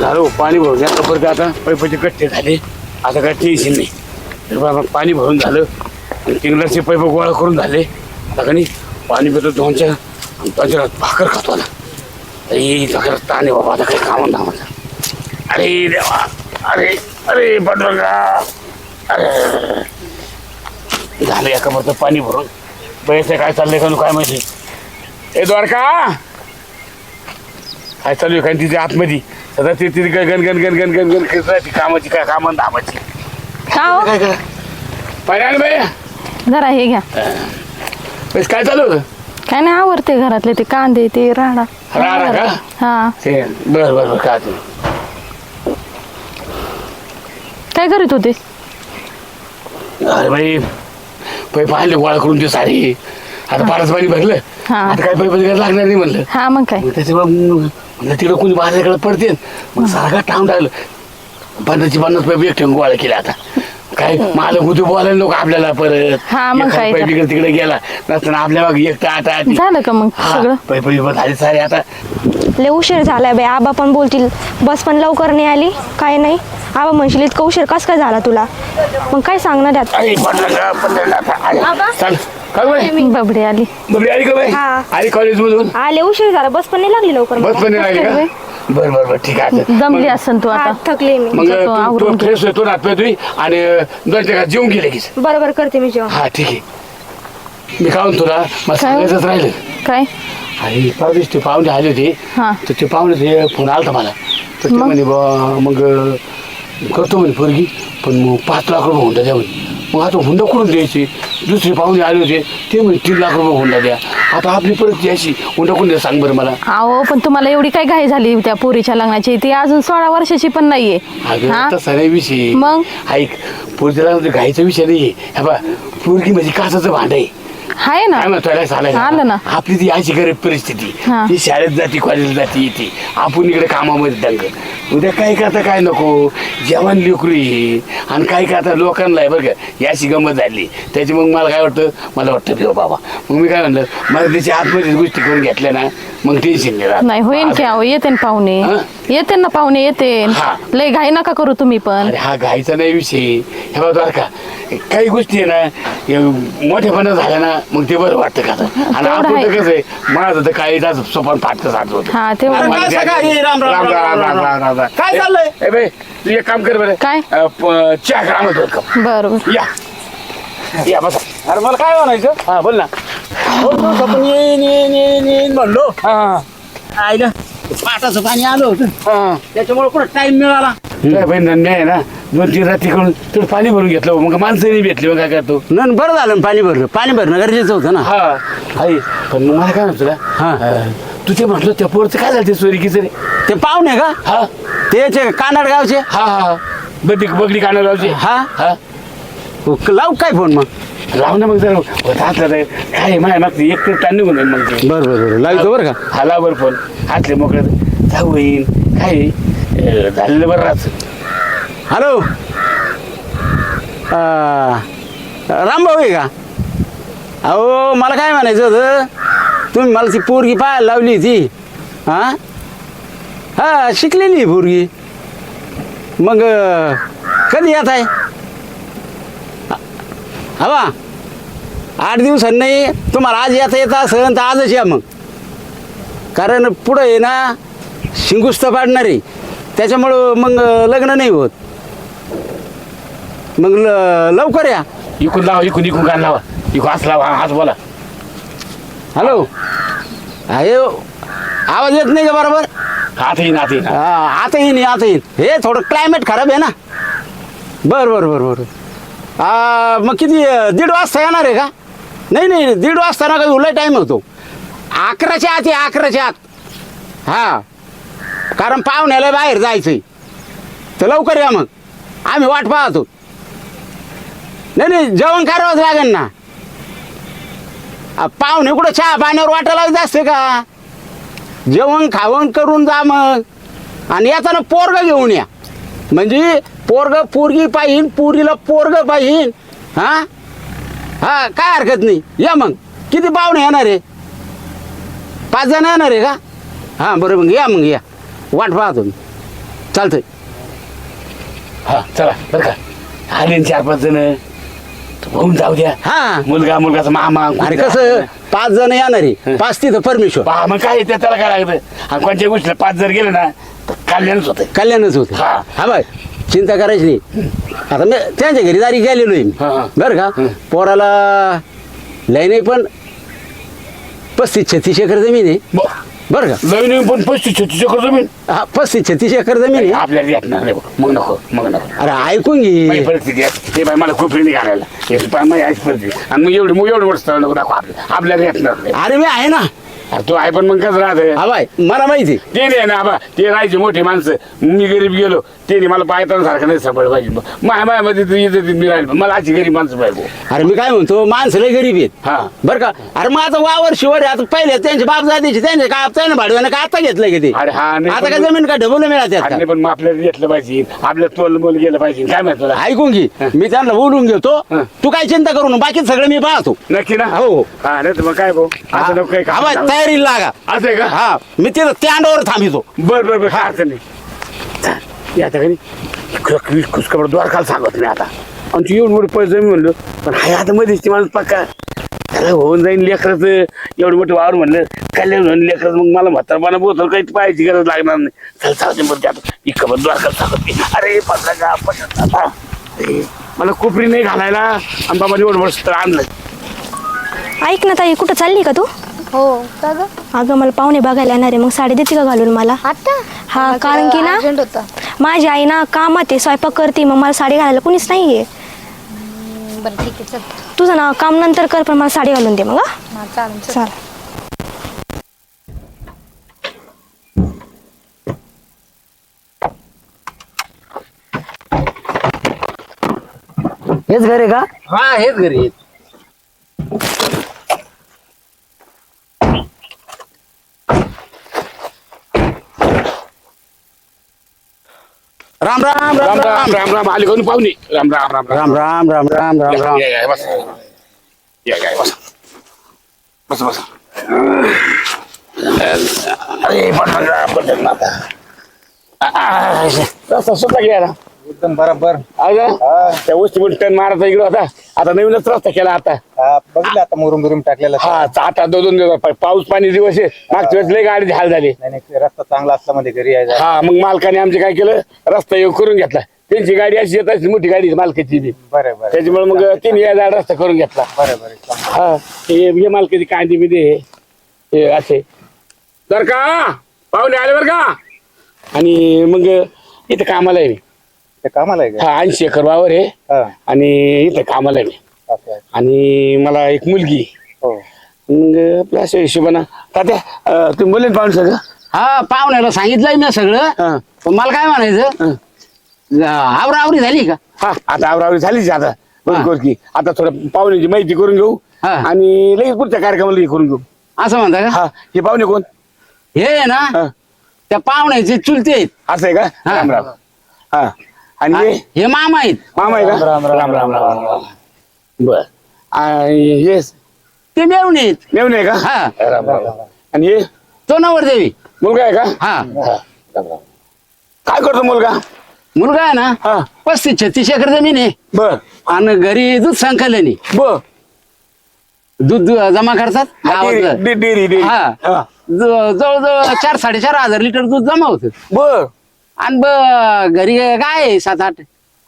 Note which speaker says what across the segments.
Speaker 1: झालं पाणी भरून आता परत आता. पैपाचे गट्टे झाले. आता काय टेन्शन नाही. तर बाबा पाणी भरून झालं. टिंगलाचे पैप गोळा करून झाले. आता का नाही पाणी पितो दोनच्या दोनच्या भाकर खातो ना अरे भाकर ताण आहे बाबा आता काही कामं धामाचं अरे देवा. अरे अरे बडरंगा अरे. झालं एका मरतं पाणी भरून. पैसे काय चाललंय का नु काय माहिती? ए द्वारका! काय चालू आहे काय तिथे आतमध्ये? सदा ते तिथे गण गण गण गण गण गण करत राहते कामाची काय कामं धामाची.
Speaker 2: का हो?
Speaker 1: काय आण बाई.
Speaker 2: जरा हे घ्या.
Speaker 1: काय चालू होतं?
Speaker 2: काय नाही आवडते घरातले ते कांदे ते राडा.
Speaker 1: राडा का?
Speaker 2: हा.
Speaker 1: ते बरं बरं बरं काय ते
Speaker 2: काय करीत होते?
Speaker 1: अरे बाई पै पाहिले गोळा करून ते साडी आता पारस पाणी भरलं.
Speaker 2: हा.
Speaker 1: आता काय पैसे लागणार नाही म्हणलं.
Speaker 2: हा मग काय?
Speaker 1: मग त्याच्यामुळे म्हणलं तिकडं कोणी बाजाराकडे पडते. मग सारखा टाम टाकलं पन्नासची पन्नास पैप एक ठेवून गोळा केला आता. काय मला उद्या बोलायला नको आपल्याला परत.
Speaker 2: हा, मग काय
Speaker 1: इकडे तिकडे गेला. नसताना आपल्या मागे एक आता आधी.
Speaker 2: झालं का मग
Speaker 1: हा,
Speaker 2: सगळं?
Speaker 1: झाले सारे आता.
Speaker 3: लय उशीर झालाय बाई. आबा पण बोलतील बस पण लवकर नाही आली. काय नाही. आबा म्हणशील इतका उशीर कस काय झाला तुला? मग काय सांगणार यात?
Speaker 1: अरे पडलं पडलं आता अरे, चाल. काय बाई?
Speaker 2: बबडी आली.
Speaker 1: बबडी आली का बाई?
Speaker 3: हा.
Speaker 1: आली कॉलेज मधून
Speaker 3: आले उशीर झाला. बस पण नाही लागली लवकर
Speaker 1: बस. पण नाही आली का? बरं बरं बरं ठीक आहे.
Speaker 2: दमली
Speaker 1: मग-
Speaker 2: असन तू
Speaker 3: हा,
Speaker 2: आता.
Speaker 3: थकले मी.
Speaker 1: मग
Speaker 2: जातो,
Speaker 1: तू- तू
Speaker 2: आवरून घे.
Speaker 1: फ्रेश होतो रात तुई आणि दोन टाका जेवून गेले की
Speaker 3: बरोबर करते मी जेवण.
Speaker 1: हा ठीक आहे. मी काय म्हणतो तुला मला? सांगायचंच राहिलं.
Speaker 2: काय?
Speaker 1: आणि पाहुणे ते पाहुणे आले होते.
Speaker 2: हा.
Speaker 1: तर ते पाहुणे ते फोन आलता मला. तर ते
Speaker 2: मग?
Speaker 1: म्हणे बा मग करतो म्हणे पोरगी. पण मग पाच लाख रुपये हुंडा द्या म्हणे. मग आता हुंडा कुठून द्यायची? दुसरे पाहुणे आले होते ते म्हणे तीन लाख रुपये हुंडा द्या. आता आपली परत द्यायची. हुंडा कोण द्या सांग बरं मला.
Speaker 2: अहो पण तुम्हाला एवढी काय घाई झाली त्या पोरीच्या लग्नाची? ती अजून सोळा वर्षाची पण नाहीये. हा?
Speaker 1: अगं तसा नाही विषय.
Speaker 2: मग?
Speaker 1: ऐक पोरगीला घाईचा विषय नाही हे बा पोरगी म्हणजे काचाचं भांड आहे.
Speaker 2: आहे ना.
Speaker 1: काय म्हणतो
Speaker 2: आलं ना.
Speaker 1: आपली ती अशी गरीब परिस्थिती.
Speaker 2: हा.
Speaker 1: ती शाळेत जाते कॉलेजला जाते येते. आपण इकडे कामामध्ये दंग. उद्या काय करता काय नको? जेवण लेकरू आहे. आणि काय करता लोकांना आहे बरं का. याची गंमत झाली. त्याची मग मला काय वाटतं? मला वाटतं देव बाबा. मग मी काय म्हणलं? मला त्याची आतमध्ये गोष्टी करून घेतल्या ना मग टेन्शन नाही राहत.
Speaker 2: नाही होईन की अहो येते ना पाहुणे.
Speaker 1: हा?
Speaker 2: येते ना पाहुणे येते.
Speaker 1: हा.
Speaker 2: लय घाई नका करू तुम्ही पण.
Speaker 1: अरे हा घाईचा नाही विषय. हे बघा बरं का काही गोष्टी आहे ना हे मोठेपणा झाल्या ना मग ते बरं वाटतं का आणि आपण
Speaker 2: आहे.
Speaker 1: कसं आहे माझं तर काही जास्त सोपान फाटकं साधलं होतं.
Speaker 4: राम, राम, काय
Speaker 1: तू एक काम कर बरं.
Speaker 2: काय?
Speaker 1: अ, प- चहा करा म्हणतो
Speaker 2: बरोबर
Speaker 1: या. या
Speaker 4: अरे मला काय म्हणायचं?
Speaker 1: हा बोल ना.
Speaker 4: हो, हो, येईन येईन येईन येईन म्हणलो.
Speaker 1: हा,
Speaker 4: हा. पाटाचं पाणी आलं होतं.
Speaker 1: हा.
Speaker 4: त्याच्यामुळे कुठं टाइम मिळाला.
Speaker 1: काय बहीण मी आहे ना? दोन तीन रात्री कडून थोडं पाणी भरून घेतलं मग माणसं नाही भेटली मग काय करतो?
Speaker 4: न बरं झालं ना पाणी भरलं. पाणी भरणं गरजेचं होतं ना.
Speaker 1: हा. आई पण मग मला काय म्हणतो तुला?
Speaker 4: हा.
Speaker 1: अ, तू ते म्हटलं त्या पोरचं काय झालं ते सोयरिकीचं रे
Speaker 4: ते पाहुणे का?
Speaker 1: हा.
Speaker 4: त्याचे कानाड गावचे?
Speaker 1: हा हा बगडी बगडी काना लावची
Speaker 4: हा.
Speaker 1: हा.
Speaker 4: लावू काय फोन मग?
Speaker 1: लाव ना मग जरा. होता हातला रे. काय माय मागते एक तर ताण निघून जाईल मग ते.
Speaker 4: बरं बरं बरं. लावतो बरं का?
Speaker 1: हा लाव बरं फोन. हातले मोकळे. जाऊ येईन काय? अ, झालेलं बरं राहत.
Speaker 4: हॅलो? रामभाऊ आहे का? अहो मला काय म्हणायचं होतं? तुम्ही मला ती पोरगी पाहायला लावली ती हां? हा शिकलेली आहे पोरगी. मग अं, कधी येत आहे? हवा? आठ दिवसांनी नाही तुम्हाला आज येता येतं असेल तर आजच या मग. कारण पुढं आहे ना शिंगुस्त पाडणार त्याच्यामुळं मग लग्न नाही होत. मग ल- लवकर या.
Speaker 1: इकून लावा इकून इकून कान लावा. इकून हात लावा हाच बोला.
Speaker 4: हॅलो? आहे आवाज येत नाही का बरोबर?
Speaker 1: हात येईन हात येईन
Speaker 4: हा, आता येईन आता येईन हे थोडं क्लायमेट खराब आहे ना. बरं बरं बरं बरं. आ, मग किती दीड वाजता येणार आहे का? नाही नाही दीड वाजता ना काही उलट टाईम होतो. अकराच्या आत या अकराच्या आत. हा. कारण पाहुण्याला बाहेर जायचंय. तर लवकर या मग. आम्ही वाट पाहतो. नाही नाही जेवण करावंच लागेल ना. आ, पाहुणे कुठं चहा पाण्यावर वाटायला जास्त का? जेवण खावण करून जा मग. आणि येताना पोरगा घेऊन या. म्हणजे पोरग पोरगी पाहिन पुरीला पोरग पाहिन. हा? हा काय हरकत नाही. या मग. किती पाहुणे येणार आहे? पाच जण येणार आहे का? हां बरं मग या मग या. वाट पाहतो मी चालतंय.
Speaker 1: हा चला बरं का. आले चार पाच जण. होऊन जाऊ द्या.
Speaker 4: हा.
Speaker 1: मुलगा मुलगाचा मामा
Speaker 4: अरे कसं? पाच जण येणार आहे. पाच तिथं परमेश्वर
Speaker 1: पहा मग काय त्या त्याला काय लागतं? आणि कोणत्या गोष्टीला पाच जर गेले ना कल्याणच होतं
Speaker 4: कल्याणच होत
Speaker 1: हा.
Speaker 4: हा बाय चिंता करायची नाही. आता मी त्यांच्या घरी दारी गेलेलो आहे मी.
Speaker 1: हा, हा.
Speaker 4: बरं का?
Speaker 1: हं.
Speaker 4: पोराला लय नाही पण पस्तीस छत्तीस एकर जमीन आहे.
Speaker 1: ब-
Speaker 4: बरं का?
Speaker 1: नवीन पण पस्तीस छत्तीस एकर जमीन.
Speaker 4: हा पस्तीस छत्तीस एकर जमीन आहे.
Speaker 1: आपल्याला येत नाही बघ. मग नको मग नको.
Speaker 4: अरे ऐकून
Speaker 1: माझी
Speaker 4: घे
Speaker 1: परिस्थिती आहे. ते बाई मला खूप ऋणी घालायला. हे माझी परिस्थिती. आणि मग एवढं मग एवढं स्थळ नको दाखव आपल्याला. आपल्याला येत नाही.
Speaker 4: अरे मी आहे ना.
Speaker 1: अरे तू आहे पण मग कसं राहतं
Speaker 4: हा बाय मला माहिती.
Speaker 1: ते नाही ना बा ते राहायचे मोठे माणसं. मी गरीब गेलो ते नाही मला पायताना सारखं नाही सांभाळ पाहिजे माया मायामध्ये तू येते मी राहील मला अशी गरीब माणसं पाहिजे
Speaker 4: अरे मी काय म्हणतो माणसं लय गरीब आहेत.
Speaker 1: हा.
Speaker 4: बरं का? अरे मग आता वावर शिवर आहे. आता पहिले त्यांचे बाप जातीचे त्यांचे का ना भाडव्यानं का आता घेतलंय का ते?
Speaker 1: अरे हा नाही
Speaker 4: आता
Speaker 1: पण-
Speaker 4: काय जमीन का
Speaker 1: अरे
Speaker 4: का?
Speaker 1: नाही, पण मग आपल्याला घेतलं पाहिजे. आपल्या तोल मोल गेलं पाहिजे. काय माहिती तुला?
Speaker 4: ऐकून घे. मी त्यांना बोलून घेतो.
Speaker 1: हं.
Speaker 4: तू काय चिंता करू नका. बाकी सगळं मी पाहतो.
Speaker 1: नक्की ना?
Speaker 4: हो, हो.
Speaker 1: हा नाही तर मग काय भाऊ? असं नको काही
Speaker 4: बाय,
Speaker 1: काम.
Speaker 4: तयारीला लागा.
Speaker 1: असं आहे का?
Speaker 4: हा मी तिथं स्टँडवर थांबितो.
Speaker 1: बर बर बर काय अडचण नाही. चा, आता काही खुशखबर द्वारकाला सांगत नाही आता. आणि तू एवढं मोठं पैसे मी म्हणलो पण हाय आता मध्येच ती माणूस पक्का. त्याला होऊन जाईन लेकराचं एवढं मोठं वावर म्हणलं कल्याण म्हणून लेकराचं मग मला म्हातारपणा बोलतो काही पाहायची गरज लागणार नाही. चल चालते मग आता. ही खबर द्वारकाला सांगत नाही. अरे पडला का पडला आता. अरे, मला कोपरी नाही घालायला. आणि बाबा एवढं मोठं स्थळ आणलं.
Speaker 3: ऐक ना ताई कुठं चालली का तू?
Speaker 5: हो का ग?
Speaker 3: अगं मला पाहुणे बघायला येणार आहे. मग साडी देते का घालून मला?
Speaker 5: आता?
Speaker 3: हा, कारण की ना-
Speaker 5: अर्जंट होता.
Speaker 3: माझी आई ना कामात आहे स्वयंपाक करते मग मला साडी घालायला कुणीच नाही आहे
Speaker 5: हम्म, बरं ठीक आहे चल.
Speaker 3: तुझं ना काम नंतर कर पण मला साडी घालून दे मग हा.
Speaker 5: हा चालेल चल.
Speaker 3: चाल.
Speaker 4: हेच घरी का? हा हेच घरी राम राम
Speaker 1: राम राम राम आले कोणी पाहुणे? राम राम राम
Speaker 4: राम. राम राम राम राम राम
Speaker 1: या, या, या, बस. या, या, बस. बस, बस. अरे. आ, रस्ता सुटला गेला
Speaker 6: एकदम बरोबर.
Speaker 1: अगं त्या टन मारायचा इकडे होता. आता नवीनच रस्ता केला आता.
Speaker 6: हा बघितलं आता मुरुम बिरुम टाकलेला
Speaker 1: हा आता दोन दोन दिवस पा- पाऊस पाणी दिवस आहे. मागच्या वेळेस लय गाडी हाल झाली.
Speaker 6: नाही नाही रस्ता चांगला असला मध्ये घरी यायचा.
Speaker 1: हा मग मालकाने आमचे काय केलं? रस्ता येऊ करून घेतला. त्यांची गाडी अशी येत असते मोठी गाडी मालकाची बी.
Speaker 6: बरं बरं.
Speaker 1: त्याच्यामुळे मग तिने या जाड रस्ता करून घेतला.
Speaker 6: बरं बरं.
Speaker 1: हा हे हे मालकाची कांदी बिंदी हे हे असे. बर का? पाहुणे आले बर का? आणि मग इथं कामाला आहे मी.
Speaker 6: ते कामाला आहे का?
Speaker 1: हा ऐंशी एकर वावर आहे.
Speaker 6: हा.
Speaker 1: आणि इथं कामाला आहे मी.
Speaker 6: असं आहे.
Speaker 1: आणि मला एक मुलगी
Speaker 6: हो.
Speaker 1: मग आपल्या अशा हिशोबानं. तात्या अं, तुम्ही बोलेन पाहून सगळं?
Speaker 4: हा पाहुण्याला सांगितलंय मी सगळं.
Speaker 1: हा.
Speaker 4: पण मला काय म्हणायचं?
Speaker 1: हं.
Speaker 4: आवरा आवरी झाली का?
Speaker 1: हा आता आवरावरी झालीच आता. बरोबर की आता थोडं पाहुण्याची माहिती करून घेऊ
Speaker 4: हा.
Speaker 1: आणि लगेच पुढच्या कार्यक्रमाला हे करून घेऊ.
Speaker 4: असं म्हणता का?
Speaker 1: हा हे पाहुणे कोण?
Speaker 4: हे आहे ना त्या पाहुण्याचे चुलते आहेत.
Speaker 1: असं आहे का?
Speaker 4: हा.
Speaker 1: राम राम. हा. आणि हे?
Speaker 4: हे मामा आहेत.
Speaker 1: मामा आहे का? राम राम राम राम राम बर. आणि हे?
Speaker 4: ते मिळून आहेत.
Speaker 1: मेवणे आहे का?
Speaker 4: हा.
Speaker 1: राम राम. आणि हे?
Speaker 4: तो नवरदेवी.
Speaker 1: मुलगा आहे का?
Speaker 4: हा
Speaker 1: हा. राम राम. काय करतो मुलगा?
Speaker 4: मुलगा आहे ना
Speaker 1: हा.
Speaker 4: पस्तीस छत्तीस एकर जमीन आहे.
Speaker 1: बर.
Speaker 4: आणि घरी दूध संकलनी.
Speaker 1: बर.
Speaker 4: दूध दु- जमा करतात? गावातलं. हा.
Speaker 1: हा.
Speaker 4: ज- जवळजवळ चार साडेचार हजार लिटर दूध जमा होत.
Speaker 1: बर.
Speaker 4: आणि ब- घरी गाय आहे सात आठ.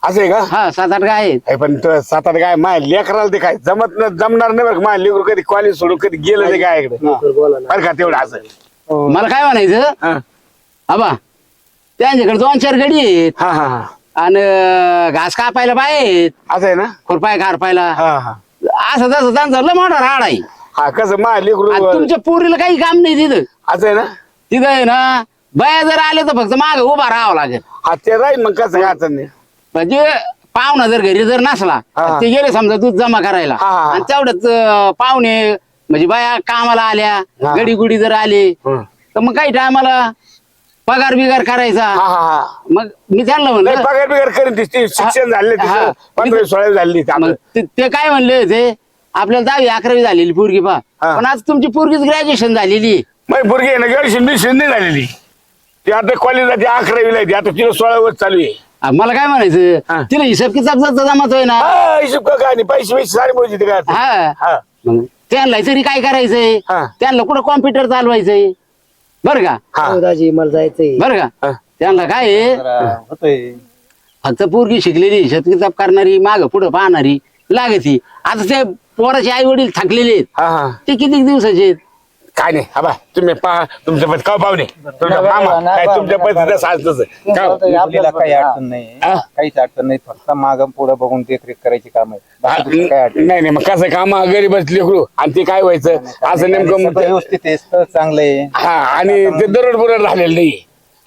Speaker 1: असं आहे का?
Speaker 4: हा सात आठ गाय आहेत.
Speaker 1: पण तो सात आठ काय माय लेकराला ते काय जमत न जमणार नाही बरं का? माय लेकरू कधी कॉलेज सोडून कधी गेलं ते काय इकडे बरं का तेवढं असं
Speaker 4: मला काय म्हणायचं?
Speaker 1: हा.
Speaker 4: आबा त्यांच्याकडे दोन चार गडी आहेत.
Speaker 1: हा हा हा.
Speaker 4: आणि घास कापायला बाय आहेत
Speaker 1: असं आहे ना?
Speaker 4: खुरपाय खारपायला
Speaker 1: हा हा.
Speaker 4: असं तसं त्यांचा लय मोठा राड आहे.
Speaker 1: हा कसं लेकरू
Speaker 4: आणि तुमच्या पोरीला काही काम नाही तिथं.
Speaker 1: असं आहे ना?
Speaker 4: तिथं आहे ना बाया जर आले तर फक्त माग उभा राहावं लागेल.
Speaker 1: हा ते राहील मग कसं काय अडचण नाही.
Speaker 4: म्हणजे पाहुणा जर घरी जर नसला
Speaker 1: हा.
Speaker 4: ते गेले समजा दूध जमा करायला.
Speaker 1: हा, हा.
Speaker 4: आणि तेवढंच अं, पाहुणे म्हणजे बाया कामाला आल्या
Speaker 1: हा.
Speaker 4: गडी गुडी जर आले
Speaker 1: हं.
Speaker 4: तर मग काही टायमाला पगार बिगार करायचा.
Speaker 1: हा हा हा.
Speaker 4: मग मी त्यांना
Speaker 1: नाही
Speaker 4: म्हणलं
Speaker 1: पगार बिगार करेन ती- ती शिक्षण झाले
Speaker 4: हा.
Speaker 1: पंधरा सोळा झाली
Speaker 4: मग ते ते काय म्हणले होते आपल्याला दहावी अकरावी झालेली पोरगी पा
Speaker 1: हा.
Speaker 4: पण आज तुमची पोरगीच ग्रॅज्युएशन झालेली.
Speaker 1: मग पोरगी आहे ना गर्ल शिंदी शिंदी झालेली. ती आता कॉलेजला ती अकरावीला आहे ती आता तिला सोळा वर्ष चालू आहे.
Speaker 4: आ, मला काय
Speaker 1: हा.
Speaker 4: म्हणायचं तिला हिशोब किताब जर जमातोय ना?
Speaker 1: हा हिशोब का काय नाही पैसे पैसे सारे मोजी ते काय
Speaker 4: हा.
Speaker 1: हा.
Speaker 4: मग त्यांना तरी काय करायचंय?
Speaker 1: हा.
Speaker 4: त्यांना कुठं कॉम्प्युटर चालवायचंय? बरं का?
Speaker 1: हा.
Speaker 7: दाजी मला जायचंय.
Speaker 4: बरं
Speaker 1: हा.
Speaker 4: का त्यांना काय आहे? फक्त पोरगी शिकलेली हिशोब किताब करणारी माग पुढं पाहणारी लागती. आता ते पोराचे आई वडील थकलेले आहेत.
Speaker 1: हा हा.
Speaker 4: ते किती दिवसाचे आहेत?
Speaker 1: काय नाही हा बा तुम्ही पहा तुमच्या पद का पाहुणे. तुमच्या मामा काय तुमच्या का
Speaker 6: मुलीला काही अडचण नाही.
Speaker 1: हा?
Speaker 6: काहीच अडचण नाही फक्त मागं पुढं बघून देखरेख करायची काम आहे बाकी दुसरं काय अडचण
Speaker 1: नाही नाही. मग कसं काम गरीबच लेकरू आणि ते काय व्हायचं? असं
Speaker 6: नाही.
Speaker 1: नेमकं
Speaker 6: सगळं व्यवस्थित आहे चांगलं आहे.
Speaker 1: हा आणि ते दरड बुरड झालेलं नाही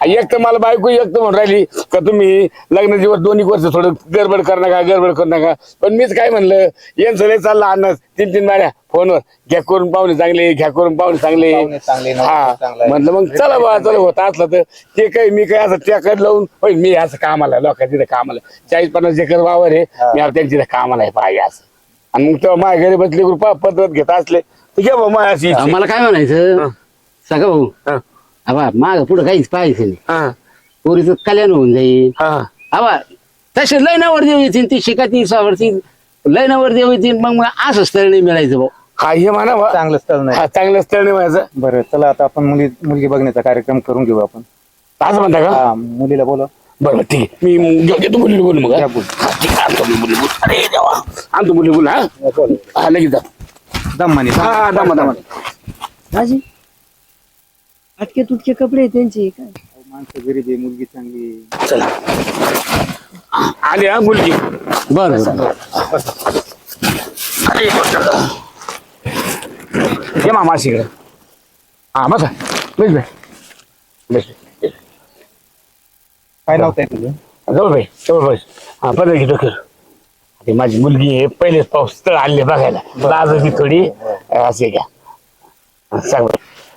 Speaker 1: एक तर मला बायको एक तर म्हणून राहिली का तुम्ही लग्न दिवस दोन्ही वर्ष थोडं गडबड कर नका गडबड करू नका. पण मीच काय म्हणलं यांचं लय चाललं अन्न तीन तीन माड्या फोनवर. घ्या करून पाहुणे चांगले घ्या करून पाहुणे चांगले.
Speaker 6: पाहुणे चांगले, नवरा
Speaker 1: हा.
Speaker 6: आहे.
Speaker 1: म्हणलं मग चला बा चला होत असलं तर ते काही मी काय असं त्याकडे लावून होय मी असं कामाला लोकांच्या तिथे कामाला चाळीस पन्नास एकर वावर आहे मी आता त्यांच्या कामाला आहे पाहिजे असं. आणि मग तेव्हा माझ्या घरी बसले कृपा पद्धत घेत असले. तर घ्या बा अशी इच्छा.
Speaker 4: मला काय म्हणायचं? सगळं भाऊ.
Speaker 1: हा,
Speaker 4: आबा माग पुढं काहीच पाहायचं नाही.
Speaker 1: हा,
Speaker 4: पोरीचं कल्याण होऊन जाईल.
Speaker 1: हा.
Speaker 4: आबा तसे लय नवर देव येतील ती शिकाती सावरती लय नवर देव येतील मग मग असं स्थळ नाही मिळायचं भाऊ.
Speaker 1: हा हे म्हणा बा.
Speaker 6: चांगलं स्थळ नाही.
Speaker 1: हा चांगलं स्थळ नाही माझं.
Speaker 6: बरं चला आता आपण मुली मुलगी बघण्याचा कार्यक्रम करून घेऊ आपण.
Speaker 1: असं म्हणता का?
Speaker 6: हा मुलीला बोला
Speaker 1: बरोबर ठीक आहे. मी मग घेऊन येतो मुलीला बोल मग हा?
Speaker 6: या बोल.
Speaker 1: हा, ठीक आहे आणतो मी मुली बोल. अरे देवा. आणतो मुली बोल हा. हा लगेच जा.
Speaker 6: दम्मानी
Speaker 1: हा हा दामा दामा.
Speaker 7: दाजी अटके तुटके कपडे आहेत त्यांचे काय?
Speaker 6: माणसं गरीब आहे मुलगी चांगली आहे.
Speaker 1: चला. आली हा मुलगी.
Speaker 4: बरं बरं.
Speaker 1: अरे ये मामा शिकडे हा बसा. बेस बे बेस बे.
Speaker 6: काय तुझं
Speaker 1: जवळ बाई जवळ बस. हा पदर घेतो कर. ते माझी मुलगी आहे पहिलेच पाऊस तळ आणले बघायला. लाज होती थोडी असे घ्या सांग.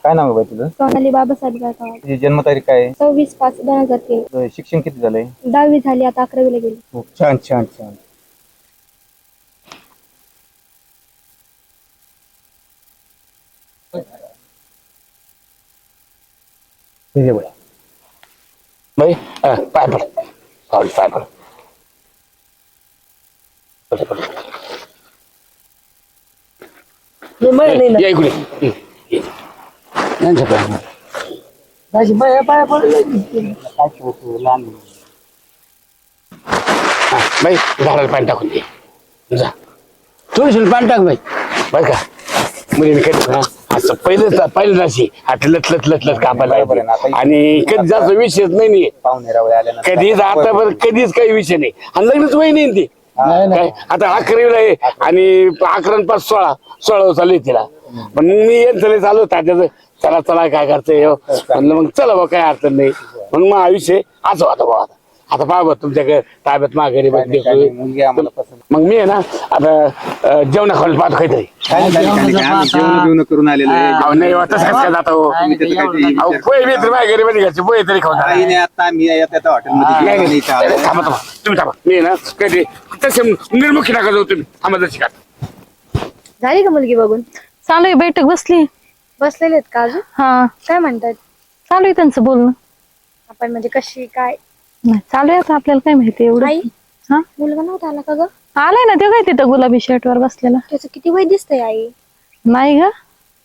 Speaker 6: काय नाव आहे बाई तुझं?
Speaker 5: सोनाली बाबासाहेब गायकवाड
Speaker 6: तुझी जन्मतारीख काय आहे?
Speaker 5: सव्वीस पाच दोन हज़ार तीन
Speaker 6: तुझं शिक्षण किती झालंय?
Speaker 5: दहावी झाली आता अकरावीला गेली.
Speaker 6: खूप छान छान छान. ठीक आहे बाई
Speaker 1: बाई हा, पाय पड. पाय पाय पड.
Speaker 7: हे
Speaker 1: या इकडे. ये.
Speaker 4: यांच्या पायावर.
Speaker 7: दाजी मया पाया पडले.
Speaker 1: बाई झाडाला पाणी टाकून दे. जा.
Speaker 4: थोडीशी पाणी टाक बाई.
Speaker 1: बर का? मुलीने कधी ना असं पहिलं पहिलं अशी हात लत लत कापायला आणि कधी जास्त विषयच नाही नाही
Speaker 6: पाहुणे रावळे आल्यानंतर
Speaker 1: कधीच आतापर्यंत कधीच काही विषय नाही. आणि लग्नच वय नाही ती काय? आता अकरावीला आहे. आणि अकरा आणि पाच सोळा. सोळा चालू आहे तिला. पण मग मी येत चले चालू त्याच्यात चला चला काय करते म्हणलं मग चला बा काय अडचण नाही. मग मग आयुष्य असं होतं बा. आता आता पहा बा तुमच्याकडे ताब्यात माघारी
Speaker 6: आम्हाला
Speaker 1: मग मी आहे ना आता जेवणा खाली पाहतो काहीतरी.
Speaker 6: जेवण करून आलेलो
Speaker 1: नाही हो, तसं काय जाता हो?
Speaker 6: तुम्ही त्याचं काहीतरी
Speaker 1: पोहे तर मध्ये घ्यायचे पोहे तरी. थांबा थांबा. तुम्ही थांबा. मी ना कधी तसे निर्मुखी नका जाऊ तुम्ही. थांबा जर शिका
Speaker 5: झाली का मुलगी बघून?
Speaker 2: चालू आहे बैठक बसली.
Speaker 5: बसलेले आहेत का अजून?
Speaker 2: हा.
Speaker 5: काय म्हणतात?
Speaker 2: चालू आहे त्यांचं बोलणं.
Speaker 5: आपण म्हणजे कशी काय?
Speaker 2: नाही चालू आहे आता आपल्याला काय माहिती एवढं.
Speaker 5: आई?
Speaker 2: हा?
Speaker 5: मुलगा नव्हता आला का ग?
Speaker 2: आलाय ना ते काय तिथं गुलाबी शर्ट वर बसलेला.
Speaker 5: त्याचं किती वय दिसतंय आई?
Speaker 2: नाही ग.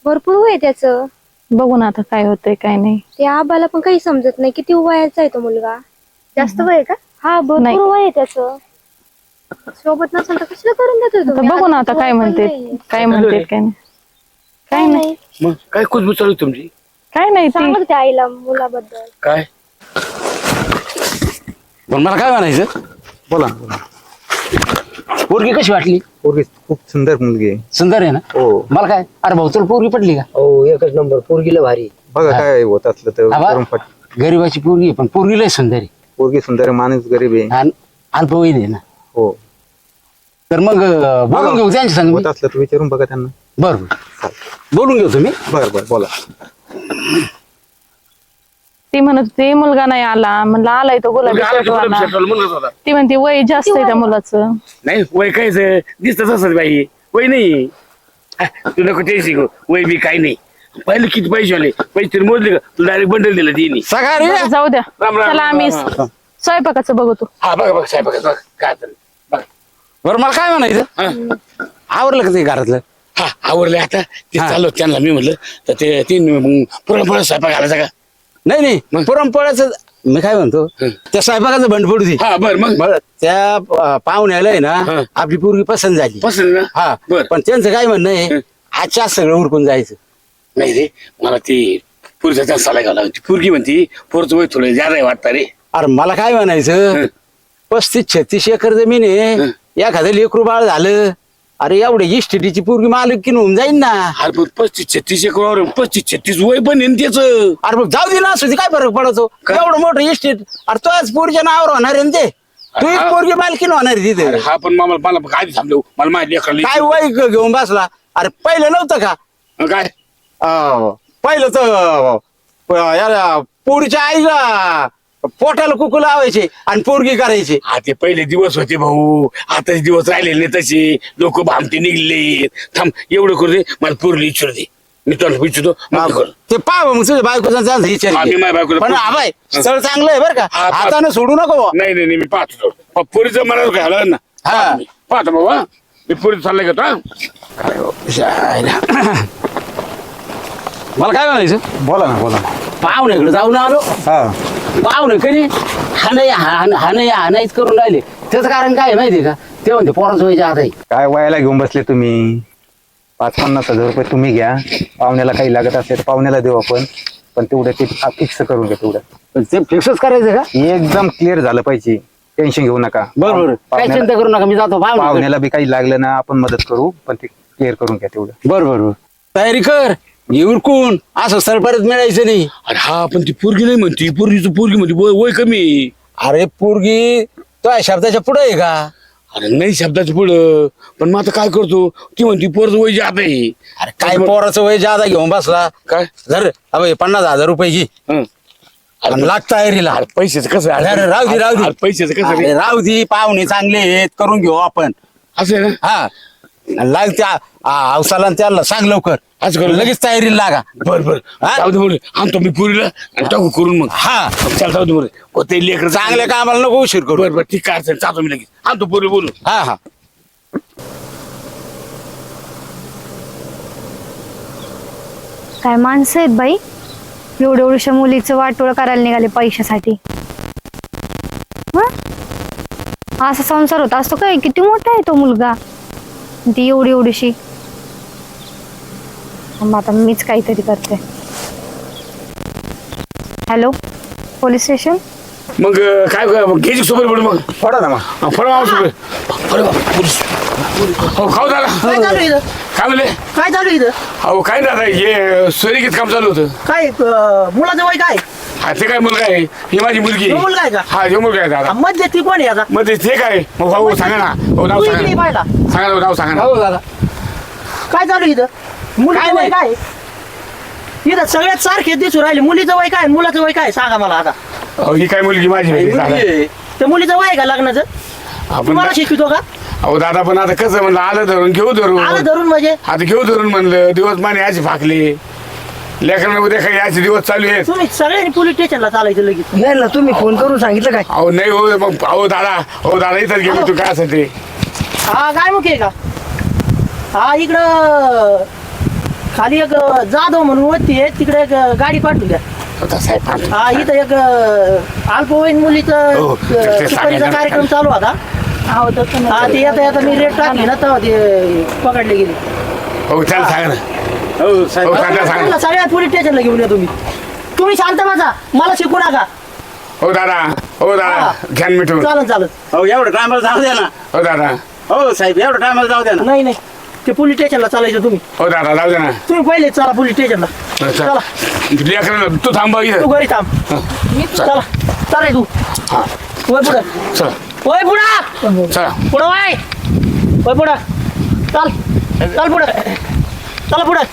Speaker 5: भरपूर वय आहे त्याचं.
Speaker 2: बघू ना आता काय होतंय काय नाही.
Speaker 5: ते आबाला पण काही समजत नाही किती वयाचा आहे तो मुलगा? जास्त वय आहे का? हा
Speaker 2: नाही.
Speaker 5: भरपूर वय आहे त्याचं. सोबत नसेल तर कशाला करून देतोय
Speaker 2: आता
Speaker 5: तुम्ही?
Speaker 2: बघू ना आता काय म्हणते
Speaker 5: नाहीये.
Speaker 2: काय म्हणते काय नाही.
Speaker 5: काय नाही.
Speaker 1: मग काय कुजबूज चालू आहे तुमची?
Speaker 2: काय नाही ती
Speaker 5: सांगत होते आईला मुलाबद्दल.
Speaker 1: काय?
Speaker 4: पण मला काय म्हणायचं?
Speaker 6: बोला.
Speaker 4: पोरगी कशी वाटली?
Speaker 6: पोरगी खूप सुंदर मुलगी आहे.
Speaker 4: सुंदर आहे ना?
Speaker 6: हो.
Speaker 4: मला काय? अरे भाऊ तुला पोरगी पडली का?
Speaker 7: हो एकच नंबर. पोरगीला भारी.
Speaker 6: बघा काय होत असलं तर
Speaker 4: आबा?
Speaker 6: करून पट
Speaker 4: गरीबाची पोरगी आहे, पण पोरगी लय सुंदर आहे.
Speaker 6: पोरगी सुंदर आहे माणूस गरीब आहे.
Speaker 4: आणि अल्पवयीन आहे ना?
Speaker 6: हो.
Speaker 4: तर मग अं, बोलून घेऊ त्यांच्या संग
Speaker 6: होत असलं तर विचारून बघा त्यांना.
Speaker 4: बरं बरं. बोलून घेऊ तुम्ही.
Speaker 6: बरं बरं बोला.
Speaker 2: ती म्हणत होती मुलगा नाही आला. म्हणलं आलाय तो गुलाबी शर्ट
Speaker 1: तो
Speaker 2: वाला
Speaker 1: म्हणत होता.
Speaker 2: ती म्हणते वय जास्त आहे त्या मुलाचं.
Speaker 1: नाही वय कायच दिसत असत बाई. वय नाही. हा, तू नको टेन्शन घेऊ वय बी काही नाही. पहिले किती पैसे आले पैसे तरी मोजले का? तुला डायरेक्ट बंडल दिलं तिने.
Speaker 4: सगळा रे
Speaker 2: बरं, जाऊ द्या.
Speaker 1: राम, राम,
Speaker 2: चला
Speaker 1: राम,
Speaker 2: आम्ही
Speaker 1: राम, राम.
Speaker 2: स्वयंपाकाचं बघतो.
Speaker 1: हा बघा बघा साहेब बघा. बघा काय
Speaker 4: बरं मला काय म्हणायचं. आवरलं का ते घरातलं
Speaker 1: हा आवरले आता ते
Speaker 4: हा.
Speaker 1: चाललो त्यांना मी म्हणलं तर ते तीन पुरणपोळ्या स्वयंपाक घालायचा का
Speaker 4: नाही नाही
Speaker 1: मग?
Speaker 4: पुरणपोळ्याचं मी काय म्हणतो
Speaker 1: हं.
Speaker 4: त्या स्वयंपाकाचं बंड पडू दे
Speaker 1: हा बर मग
Speaker 4: बरं त्या अं, पाहुण्याला आहे
Speaker 1: हा.
Speaker 4: ना आपली पूर्वी पसंत झाली
Speaker 1: पसंत ना
Speaker 4: हा
Speaker 1: बर
Speaker 4: पण त्यांचं काय म्हणणं आहे
Speaker 1: हं.
Speaker 4: आजच्या सगळं उरकून जायचं
Speaker 1: नाही रे मला ती पुरीचा त्या सला घाला ती पोरगी म्हणती पोरचं वय थोडं जादा वाटतं रे
Speaker 4: अरे मला काय म्हणायचं
Speaker 1: हं.
Speaker 4: पस्तीस छत्तीस एकर जमीन आहे
Speaker 1: हं.
Speaker 4: एखादं लेकरू बाळ झालं अरे एवढे इस्टेटीची पूर्वी मालक की होऊन जाईन ना?
Speaker 1: अरे पण पस्तीस छत्तीस एकर पस्तीस छत्तीस वय पण आहे ना त्याचं.
Speaker 4: अरे मग जाऊ दे ना असू दे, काय फरक पडतो?
Speaker 1: काय?
Speaker 4: एवढं मोठं इस्टेट अरे तो आज पोरीच्या नावावर होणार आहे ना ते? तू एक
Speaker 1: हा.
Speaker 4: पोरगी मालकीन होणार आहे तिथे.
Speaker 1: हा पण मला मला आधी थांबलो. मला माहिती
Speaker 4: काय
Speaker 1: लेकराला
Speaker 4: वय ग- घेऊन बसला? अरे पहिलं नव्हतं का?
Speaker 1: काय?
Speaker 4: पहिलं तर प- याला पोरीच्या आईला. पोटाला कुकू लावायचे आणि पोरगी करायची.
Speaker 1: हा ते पहिले दिवस होते भाऊ. आताचे दिवस राहिले नाही तसे. लोक भामटे निघले. थांब एवढं करू दे. मला पोरली इच्छू दे मी तुला विचारतो मग कर.
Speaker 4: ते पाव मग तुझ्या बायकोचा
Speaker 1: हा, मी बायकोला
Speaker 4: पण आबाय स्थळ चांगलं आहे बरं का.
Speaker 1: हा, पा-
Speaker 4: हाताने सोडू नको. बुवा.
Speaker 1: नाही नाही नाही, मी पाहतो तो. पोरीचं मला काय हलं ना.
Speaker 4: हा.
Speaker 1: पाहतो हा. मी पोरी चाललंय घेतो हा.
Speaker 4: मला काय म्हणायचं?
Speaker 6: बोला ना बोला ना.
Speaker 4: पाहुण्याकडे जाऊन आलो.
Speaker 6: हा.
Speaker 4: पाहुणे कधी हा नाही हा हा नाही हा नाहीच करून राहिले. त्याचं कारण काय आहे माहिती आहे का? ते म्हणते पोराचं व्हायच्या आता
Speaker 6: काय वयाला घेऊन बसले तुम्ही? पाच पन्नास हजार रुपये तुम्ही घ्या. पाहुण्याला काही लागत असेल तर पाहुण्याला देऊ आपण. पण तेवढं ते फिक्स करून घ्या तेवढं.
Speaker 4: ते फिक्सच करायचं का?
Speaker 6: एकदम क्लिअर झालं पाहिजे. टेन्शन घेऊ नका.
Speaker 4: बरोबर काय
Speaker 6: पाहुण्याला
Speaker 4: चिंता करू नका मी जातो पाहुणे
Speaker 6: पाहुण्याला बी काही लागलं ना आपण मदत करू पण ते क्लिअर करून घ्या तेवढं.
Speaker 4: बरोबर तयारी कर. कोण? असं सर परत मिळायचं नाही.
Speaker 1: अरे हा पण ती पोरगी नाही म्हणती. पोरगीचं पोरगी म्हणते वय वय कमी आहे.
Speaker 4: अरे पोरगी तो या शब्दाच्या पुढे आहे का?
Speaker 1: अरे नाही शब्दाचं पुढं. पण मग आता काय करतो? ती म्हणती पोरचं वय जात आहे.
Speaker 4: अरे काय पोराचं वय जादा घेऊन बसला?
Speaker 1: काय?
Speaker 4: जर अबे पन्नास हजार रुपये घे.
Speaker 1: हं.
Speaker 4: आणि लाग तयारीला.
Speaker 1: अरे पैशाचं कसं आहे?
Speaker 4: अरे राहू दे राहू
Speaker 1: अरे
Speaker 4: दे
Speaker 1: पैशाचं कसं
Speaker 4: अरे? राहू दे पाहुणे चांगले आहेत करून घेऊ आपण.
Speaker 1: असं आहे ना?
Speaker 4: हा. लाग त्या अवसाला त्याला सांग लवकर.
Speaker 1: असं करू
Speaker 4: लगेच तयारीला लागा.
Speaker 1: बर बर.
Speaker 4: हा?
Speaker 1: जाऊ दे बरं आणतो मी पुरीला आणि टाकू करून मग.
Speaker 4: हा.
Speaker 1: चल जाऊ दे बरं हो ते लेकर
Speaker 4: चांगल्या कामाला नको उशीर करू.
Speaker 1: बर बर ठीक आहे अडचण जातो मी लगेच. आणतो पुरी बोलू
Speaker 4: हा हा.
Speaker 5: काय माणसं आहेत बाई? एवढ्या एवढ्याशा मुलीचं वाटोळ करायला निघाले पैशासाठी. हं? असा संसार होता असतो काय? किती मोठा आहे तो मुलगा. ती एवढी एवढीशी. मग आता मीच काहीतरी करते. Hello police station?
Speaker 1: मग अं, काय घ्यायची सोबत पडू मग.
Speaker 6: फोडा ना मग.
Speaker 1: हा, फळ फळ पोलीस. हो खाऊ दादा.
Speaker 7: काय चालू आहे इथं?
Speaker 1: काय म्हणले?
Speaker 7: काय चालू आहे इथं?
Speaker 1: अहो काय दादा हे सोयरीकीत काम चालू होतं.
Speaker 7: काय अं, मुलाचं वय काय?
Speaker 1: हा ते काय मुलगा आहे? ही माझी मुलगी
Speaker 7: तो मुलगा आहे का?
Speaker 1: हा हे मुलगा आहे दादा.
Speaker 7: मध्य ती कोण आहे आता?
Speaker 1: मग ते ते काय मग भाऊ सांगा ना. हो नाव
Speaker 7: तू
Speaker 1: सांगा
Speaker 7: इकडे
Speaker 1: ना. सांगा ना नाव सांगा ना.
Speaker 4: हो दादा.
Speaker 7: काय चालू आहे इथं? मुलीचं वय काय? इथं सगळ्यात सारखे दिसू राहिले. मुलीचं वय काय? मुलाचं वय काय? सांगा मला आता.
Speaker 1: अहो ही काय मुलगी माझी आहे, दादा.
Speaker 7: त्या मुलीचं वय आहे का लग्नाचं?
Speaker 1: आपण
Speaker 7: तुम्हाला शिकवितो का?
Speaker 1: अहो दादा पण आता कसं म्हणलं आलं धरून घेऊ धरून.
Speaker 7: आलं धरून म्हणजे?
Speaker 1: आता घेऊ धरून म्हणलं दिवस माने याची फाकले. लेकरांना उद्या काही याचे दिवस चालू आहेत.
Speaker 7: तुम्ही सगळ्यांनी पोलीस स्टेशनला चालायचं लगेच. नाही ना तुम्ही फोन करून सांगितलं काय?
Speaker 1: अहो नाही हो मग अहो दादा हो दादा इथंच गेलो तू काय असं ते?
Speaker 7: हा काय मुख आहे का? हा इकडं खाली एक जाधव म्हणून वरती आहे तिकडे एक गाडी पाठवू द्या.
Speaker 1: आता साहेब.
Speaker 7: हा इथं एक अल्पवयीन मुलीचं
Speaker 1: हो,
Speaker 7: अ,
Speaker 1: ते- ते
Speaker 7: सुपारीचा
Speaker 1: सांगायचं.
Speaker 7: कार्यक्रम चालू होता. हा ते येता येता मी रेट टाकली ना तेव्हा ते पकडले गेले.
Speaker 1: हो त्याला सांगा ना.
Speaker 4: हो साहेब.
Speaker 1: हो सांगा सांगा
Speaker 7: सगळ्यात पोलीस स्टेशनला घेऊन या तुम्ही. तुम्ही शांत बसा. मला शिकू नका.
Speaker 1: हो दादा. हो दादा.
Speaker 7: हा.
Speaker 1: घ्यान मिठून
Speaker 7: चालत चालत
Speaker 4: हो एवढं टायमाला जाऊ द्या ना.
Speaker 1: हो दादा.
Speaker 4: हो साहेब एवढं टायमाला जाऊ द्या ना.
Speaker 7: नाही नाही. ते पोलीस स्टेशनला चालायचं तुम्ही.
Speaker 1: हो दादा जाऊ दे ना.
Speaker 7: तुम्ही पहिले चला पोलीस स्टेशनला.
Speaker 1: हो, चल. लेकरांना तू थांबा
Speaker 7: तू घरी थांब. चला. चालाय तू.
Speaker 1: हा.
Speaker 7: वय पुढं.
Speaker 1: चला.
Speaker 7: वय पुढं.
Speaker 1: चला.
Speaker 7: पुढं वय. वय पुढं. चाल. चाल पुढं. चला पुढं.